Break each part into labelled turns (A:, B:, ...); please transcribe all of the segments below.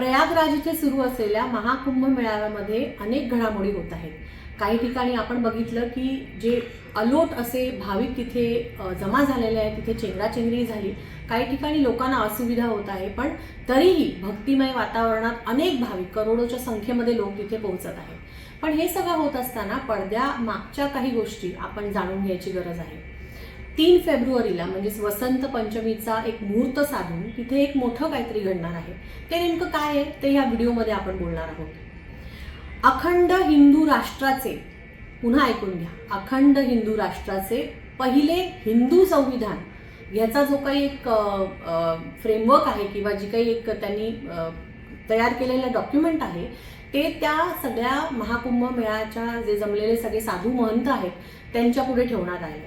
A: प्रयागराज इथे सुरू असलेल्या महाकुंभ मेळाव्यामध्ये अनेक घडामोडी होत आहेत. काही ठिकाणी आपण बघितलं की जे अलोट असे भाविक तिथे जमा झालेले आहेत तिथे चेंगराचेंगरी झाली. काही ठिकाणी लोकांना असुविधा होत आहे पण तरीही भक्तिमय वातावरणात अनेक भाविक करोडोच्या संख्येमध्ये लोक तिथे पोहोचत आहेत. पण हे सगळं होत असताना पडद्या मागच्या काही गोष्टी आपण जाणून घ्यायची गरज आहे. तीन फेब्रुवारीला म्हणजेच वसंत पंचमीचा एक मुहूर्त साधून तिथे एक मोठं काहीतरी घडणार आहे. ते नेमकं काय आहे? ते या व्हिडिओमध्ये आपण बोलणार आहोत. अखंड हिंदू राष्ट्राचे पुन्हा ऐकून घ्या. अखंड हिंदू राष्ट्राचे पहिले हिंदू संविधान ह्याचा जो काही एक फ्रेमवर्क आहे किंवा जी काही एक त्यांनी तयार केलेलं डॉक्युमेंट आहे ते त्या सगळ्या महाकुंभ मेळ्याच्या जे जमलेले सगळे साधू महंत आहेत त्यांच्या पुढे ठेवणार आहे.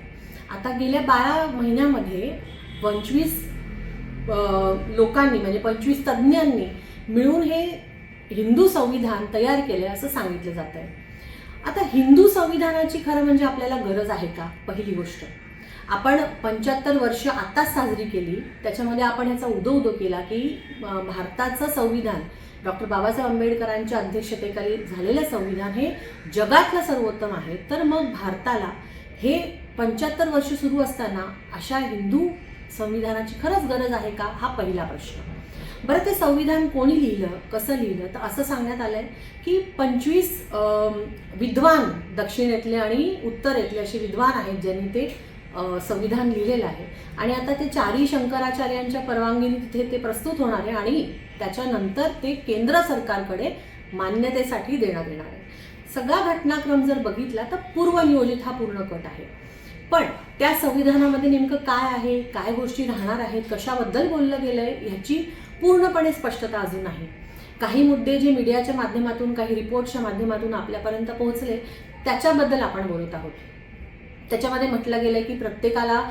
A: आता गेल्या बारा महिन्यामध्ये पंचवीस लोकांनी म्हणजे पंचवीस तज्ज्ञांनी मिळून हे हिंदू संविधान तयार केले असं सांगितलं जात आहे आता हिंदू संविधानाची खरं म्हणजे आपल्याला गरज आहे का? पहिली गोष्ट. आपण पंच्याहत्तर वर्ष आताच साजरी केली त्याच्यामध्ये आपण ह्याचा उदो उदो केला की भारताचं संविधान डॉक्टर बाबासाहेब आंबेडकरांच्या अध्यक्षतेखाली झालेलं संविधान हे जगातलं सर्वोत्तम आहे. तर मग भारताला हे पंच्याहत्तर वर्ष सुरू असताना अशा हिंदू संविधानाची खरंच गरज आहे का? हा पहिला प्रश्न. बरं ते संविधान कोणी लिहिलं कसं लिहिलं? तर असं सांगण्यात आलंय की पंचवीस विद्वान दक्षिणेतले आणि उत्तरेतले असे विद्वान आहेत ज्यांनी ते संविधान लिहिलेलं आहे. आणि आता ते चारी शंकराचार्यांच्या परवानगीने तिथे ते प्रस्तुत होणार आहे आणि त्याच्यानंतर ते केंद्र सरकारकडे मान्यतेसाठी देण्यात येणार आहे. सगळा घटनाक्रम जर बघितला तर पूर्वनियोजित हा पूर्ण कट आहे. पण त्या संविधानामध्ये नेमकं काय आहे काय गोष्टी राहणार आहेत कशाबद्दल बोललं गेलं आहे ह्याची पूर्णपणे स्पष्टता अजून नाही. काही मुद्दे जे मीडियाच्या माध्यमातून काही रिपोर्टच्या माध्यमातून आपल्यापर्यंत पोहोचले त्याच्याबद्दल आपण बोलत आहोत. त्याच्यामध्ये म्हटलं गेलं की प्रत्येकाला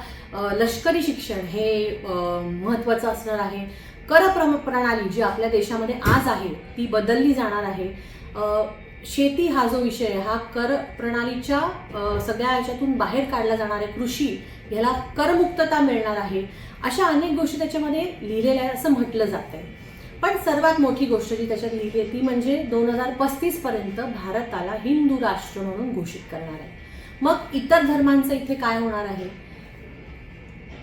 A: लष्करी शिक्षण हे महत्त्वाचं असणार आहे. कर प्रणाली जी आपल्या देशामध्ये आज आहे ती बदलली जाणार आहे. शेती हा जो विषय आहे हा कर प्रणालीच्या सगळ्या याच्यातून बाहेर काढला जाणार आहे कृषी ह्याला करमुक्तता मिळणार आहे. अशा अनेक गोष्टी त्याच्यामध्ये लिहिलेल्या आहे असं म्हटलं जात आहे पण सर्वात मोठी गोष्ट जी त्याच्यात लिहिली आहे ती म्हणजे दोन हजार पस्तीस पर्यंत भारताला हिंदू राष्ट्र म्हणून घोषित करणार आहे. मग इतर धर्मांचं इथे काय होणार आहे?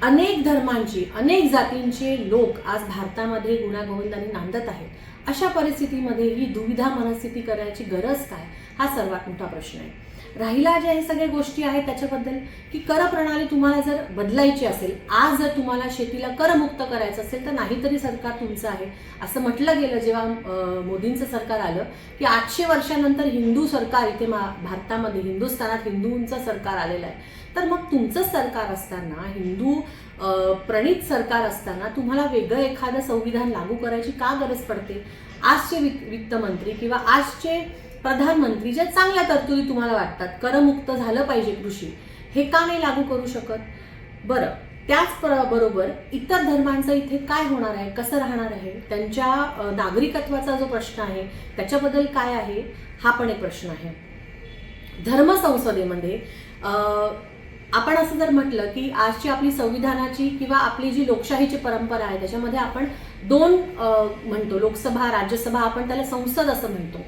A: अनेक धर्मांची अनेक जातींचे लोक आज भारतामध्ये गुण्यागोविंदाने नांदत आहेत. अशा परिस्थितीमध्ये ही दुविधा मनस्थिती करायची गरज काय? हा सर्वात मोठा प्रश्न आहे. राहिला ज्या हे सगळ्या गोष्टी आहेत त्याच्याबद्दल की कर प्रणाली तुम्हाला जर बदलायची असेल आज जर तुम्हाला शेतीला करमुक्त करायचं असेल तर नाहीतरी सरकार तुमचं आहे. असं म्हटलं गेलं जेव्हा मोदींचं सरकार आलं की आठशे वर्षानंतर हिंदू सरकार इथे मा भारतामध्ये हिंदुस्थानात हिंदूंचं सरकार आलेलं आहे. तर मग तुमचं सरकार असताना हिंदू प्रणित सरकार असताना तुम्हाला वेगळं एखादं संविधान लागू करायची का गरज पडते? आजचे वित्त वित्तमंत्री किंवा आजचे प्रधानमंत्री ज्या चांगल्या तरतुदी तुम्हाला वाटतात. करमुक्त झालं पाहिजे कृषी. हे का नाही लागू करू शकत? बरं त्याच बरोबर इतर धर्मांचं इथे काय होणार आहे? कसं राहणार आहे? त्यांच्या नागरिकत्वाचा जो प्रश्न आहे त्याच्याबद्दल काय आहे? हा पण एक प्रश्न आहे. धर्मसंसदेमध्ये अ, आपण असं जर म्हटलं की आजची आपली संविधानाची किंवा आपली जी लोकशाहीची परंपरा आहे त्याच्यामध्ये आपण दोन म्हणतो लोकसभा राज्यसभा आपण त्याला संसद असं म्हणतो.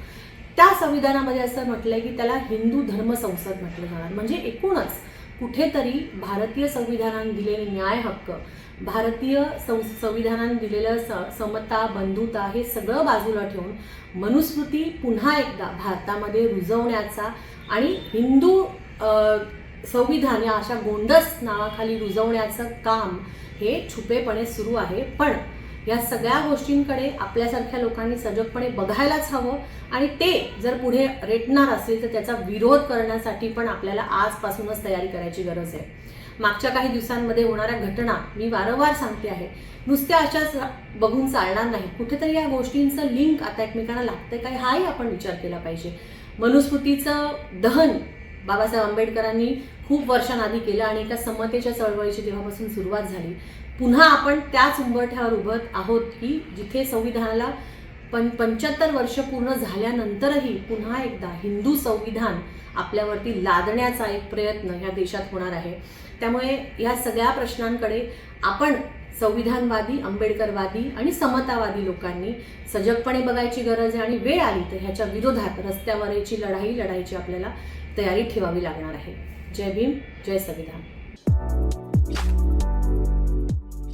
A: त्या संविधानामध्ये असं म्हटलंय की त्याला हिंदू धर्म संसद म्हटलं जाणार. म्हणजे एकूणच कुठेतरी भारतीय संविधानाने दिलेले न्याय हक्क भारतीय सं संविधानाने दिलेलं स समता बंधुता हे सगळं बाजूला ठेवून मनुस्मृती पुन्हा एकदा भारतामध्ये रुजवण्याचा आणि हिंदू संविधान या अशा गोंडस नावाखाली रुजवण्याचं काम हे छुपेपणे सुरू आहे. पण या सगळ्या गोष्टींकडे आपल्यासारख्या लोकांनी सजगपणे बघायलाच हवं. आणि ते जर पुढे रेटणार असेल तर त्याचा विरोध करण्यासाठी पण आपल्याला आजपासूनच तयारी करायची गरज आहे. मागच्या काही दिवसांमध्ये होणाऱ्या घटना मी वारंवार सांगते आहे. नुसत्या अशाच बघून चालणार नाही. कुठेतरी या गोष्टींचं लिंक आता एकमेकांना लागतंय काय हाही आपण विचार केला पाहिजे. मनुस्मृतीचं दहन बाबासाहेब आंबेडकरांनी खूप वर्षांआधी केलं आणि एका समतेच्या चळवळीची तेव्हापासून सुरुवात झाली पुन्हा आपण त्याच उंबरठ्यावर उभत आहोत की जिथे संविधानाला पण पंच्याहत्तर वर्ष पूर्ण झाल्यानंतरही पुन्हा एकदा हिंदू संविधान आपल्यावरती लादण्याचा एक प्रयत्न ह्या देशात होणार आहे. त्यामुळे ह्या सगळ्या प्रश्नांकडे आपण संविधानवादी आंबेडकरवादी आणि समतावादी लोकांनी सजगपणे बघायची गरज आहे आणि वेळ आली तर ह्याच्या विरोधात रस्त्यावरची लढाई लढायची आपल्याला तयारी ठेवावी लागणार आहे. जय भीम जय संविधान.